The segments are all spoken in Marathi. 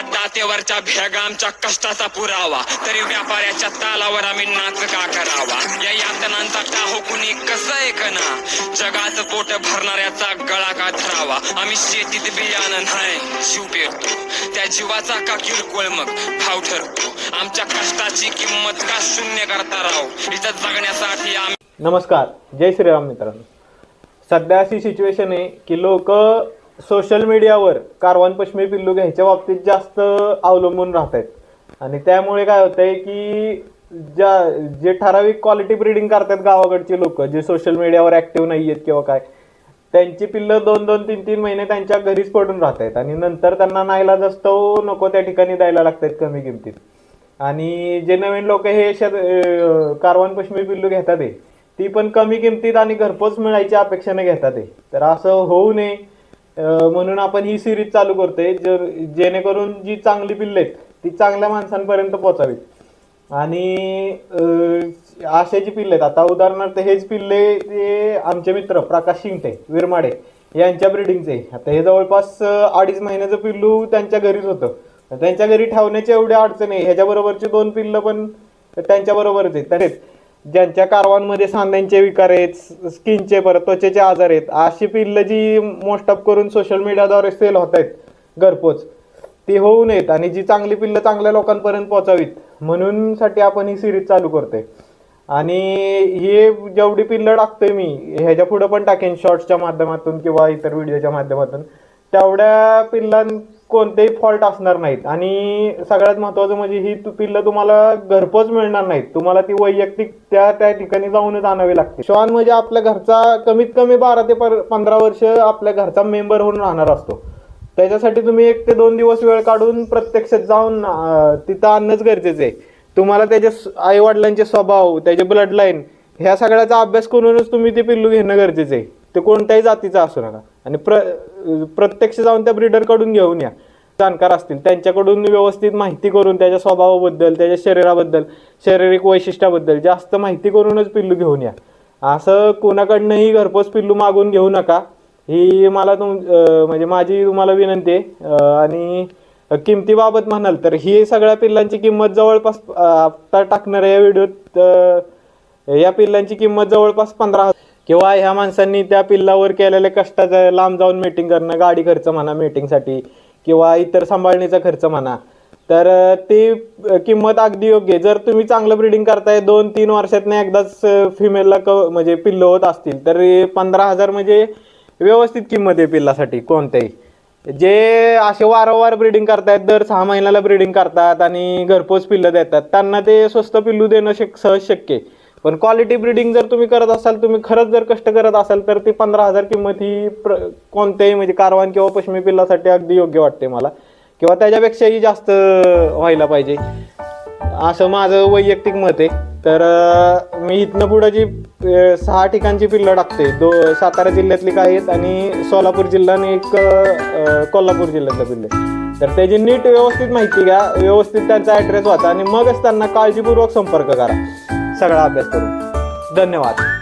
दातेवरच्या भेगामच्या कष्टाचा पुरावा. तरी व्यापाऱ्याच्या तालावर आम्ही नाच का करावा? या यातनांचा टाहो कुणी कसं ऐकना जगाचं पोट भरणाऱ्याचा गळा का धरावा? आम्ही शेतीत बियाणं नाही शिव पेरतो. त्या जीवाचा का किरकोळ मग भाव ठरतो. आमच्या कष्टाची किंमत का शून्य करता राहू इथं जगण्यासाठी आम्ही नमस्कार. जय श्रीराम मित्रांनो. सध्या अशी सिच्युएशन आहे की लोक सोशल मीडियावर कारवान पश्मी पिल्लू घ्यायच्या बाबतीत जास्त अवलंबून राहत आहेत आणि त्यामुळे काय होतंय की ज्या जे ठराविक क्वालिटी ब्रीडिंग करतात गावाकडची लोक जे सोशल मीडियावर ऍक्टिव्ह नाही आहेत किंवा काय त्यांची पिल्लं दोन दोन तीन तीन महिने त्यांच्या घरीच पडून राहत आहेत आणि नंतर त्यांना नाईलाज असतो नको त्या ठिकाणी द्यायला लागतात कमी किमतीत. आणि जे नवीन लोक हे शेत कारवान पश्मी पिल्लू घेतात आहे ती पण कमी किमतीत आणि घरपोच मिळायच्या अपेक्षेने घेतात आहे तर असं होऊ नये. म्हणून आपण ही सिरीज चालू करतोय जर जेणेकरून जी चांगली पिल्ले आहेत ती चांगल्या माणसांपर्यंत पोचावीत आणि असे जी पिल्ले आहेत आता उदाहरणार्थ हेच पिल्ले ते आमचे मित्र प्रकाश शिंगटे विरमाडे यांच्या ब्रिडिंगचे आता हे जवळपास अडीच महिन्याचं पिल्लू त्यांच्या घरीच होतं. त्यांच्या घरी ठेवण्याची एवढी अडचण आहे. ह्याच्याबरोबरचे दोन पिल्लं पण त्यांच्याबरोबरच आहेत. तसेच ज्यांच्या कारवांमध्ये सांध्यांचे विकार आहेत स्किनचे परत त्वचेचे आजार आहेत अशी पिल्लं जी मोस्ट ऑफ करून सोशल मीडियाद्वारे सेल होत आहेत घरपोच ती होऊ नयेत आणि जी चांगली पिल्लं चांगल्या लोकांपर्यंत पोहोचावीत म्हणून साठी आपण ही सिरीज चालू करतोय. आणि हे जेवढी पिल्लं टाकतोय मी ह्याच्या पुढं पण टाकेन शॉर्ट्सच्या माध्यमातून किंवा इतर व्हिडिओच्या माध्यमातून तेवढ्या पिल्लां कोणतेही फॉल्ट असणार नाहीत. आणि सगळ्यात महत्वाचं म्हणजे ही तु- पिल्लं तुम्हाला घरपोच मिळणार नाहीत. तुम्हाला ती वैयक्तिक त्या त्या ठिकाणी जाऊनच आणावी लागते. श्वान म्हणजे आपल्या घरचा कमीत कमी बारा ते पर- पंधरा वर्ष आपल्या घरचा मेंबर होऊन राहणार असतो. त्याच्यासाठी तुम्ही एक ते दोन दिवस वेळ काढून प्रत्यक्षात जाऊन तिथं आणणंच गरजेचं आहे. तुम्हाला त्याचे आईवडिलांचे स्वभाव त्याचे ब्लड लाईन ह्या सगळ्याचा अभ्यास करूनच तुम्ही ते पिल्लू घेणं गरजेचं आहे. ते कोणत्याही जातीचं असू नका. आणि प्र प्रत्यक्ष जाऊन त्या ब्रीडरकडून घेऊन या. जाणकार असतील त्यांच्याकडून व्यवस्थित माहिती करून त्याच्या स्वभावाबद्दल त्याच्या शरीराबद्दल शारीरिक वैशिष्ट्याबद्दल जास्त माहिती करूनच पिल्लू घेऊन या. असं कोणाकडनंही घरपोच पिल्लू मागून घेऊ नका. ही मला तुम म्हणजे माझी तुम्हाला विनंती आहे. आणि किमतीबाबत म्हणाल तर ही सगळ्या पिल्लांची किंमत जवळपास आता टाकणाऱ्या या व्हिडिओत या पिल्लांची किंमत जवळपास पंधरा हजार किंवा ह्या माणसांनी त्या पिल्लावर केलेल्या कष्टाचं लांब जाऊन मीटिंग करणं गाडी खर्च म्हणा मीटिंगसाठी किंवा इतर सांभाळणीचा खर्च म्हणा तर ती किंमत अगदी योग्य आहे. जर तुम्ही चांगलं ब्रीडिंग करताय दोन तीन वर्षातनं एकदाच फिमेलला क म्हणजे पिल्लं होत असतील तर पंधरा हजार म्हणजे व्यवस्थित किंमत आहे पिल्लासाठी कोणत्याही. जे असे वारंवार ब्रीडिंग करतायत दर सहा महिन्याला ब्रीडिंग करतात आणि घरपोच पिल्लं देतात त्यांना ते स्वस्त पिल्लू देणं शक सहज शक्य आहे. पण क्वालिटी ब्रीडिंग जर तुम्ही करत असाल तुम्ही खरंच जर कष्ट करत असाल तर ती पंधरा हजार किंमत ही प्र कोणत्याही म्हणजे कारवान किंवा पश्चिमी पिल्लासाठी अगदी योग्य वाटते मला. किंवा त्याच्यापेक्षाही जास्त व्हायला पाहिजे. असं माझं वैयक्तिक मत आहे. तर मी इथनं पुढं जी सहा ठिकाणची पिल्लं टाकते दो सातारा जिल्ह्यातली काही आहेत आणि सोलापूर जिल्हा आणि एक कोल्हापूर जिल्ह्यातलं पिल्ले तर त्याची नीट व्यवस्थित माहिती घ्या व्यवस्थित त्यांचा ॲड्रेस वाचा आणि मगच त्यांना काळजीपूर्वक संपर्क करा. सगळा अभ्यास करून. धन्यवाद.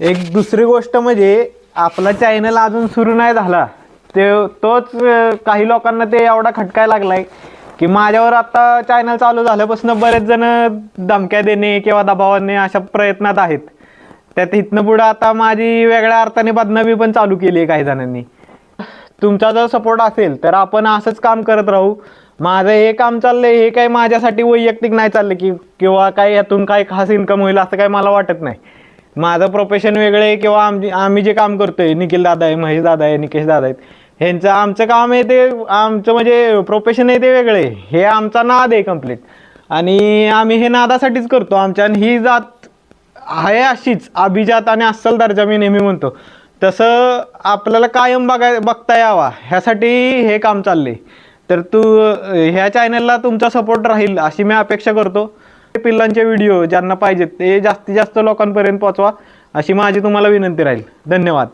एक दुसरी गोष्ट म्हणजे आपला चॅनल अजून सुरू नाही झाला. ते तोच काही लोकांना ते एवढा खटकाय लागलाय की माझ्यावर आता चॅनल चालू झाल्यापासून बरेच जण धमक्या देणे किंवा दबावाने अशा प्रयत्नात आहेत. त्यात इथनं पुढं आता माझी वेगळ्या अर्थाने बदनामी पण चालू केली आहे काही जणांनी. तुमचा जर सपोर्ट असेल तर आपण असंच काम करत राहू. माझं हे काम चाललंय हे काही माझ्यासाठी वैयक्तिक नाही चाललं की किंवा काही यातून काही खास इन्कम होईल असं काही मला वाटत नाही. माझं प्रोफेशन वेगळं आहे किंवा आमची आम्ही जे काम करतोय निखिल दादा आहे महेश दादा आहे निकेश दादा आहेत ह्यांचं आमचं काम आहे ते आमचं म्हणजे प्रोफेशन आहे ते वेगळं आहे. हे आमचा नाद आहे कंप्लीट आणि आम्ही हे नादासाठीच करतो. आमच्या आणि ही जात आहे अशीच अभिजात आणि अस्सल दर्जा मी नेहमी म्हणतो. तसं आपल्याला कायम बघाय बघता यावा. ह्यासाठी हे काम चालले तर तू ह्या चॅनलला तुमचा सपोर्ट राहील अशी मी अपेक्षा करतो. पिल्लांचे व्हिडिओ ज्यांना पाहिजेत ते जास्तीत जास्त लोकांपर्यंत पोहोचवा अशी माझी तुम्हाला विनंती राहील. धन्यवाद.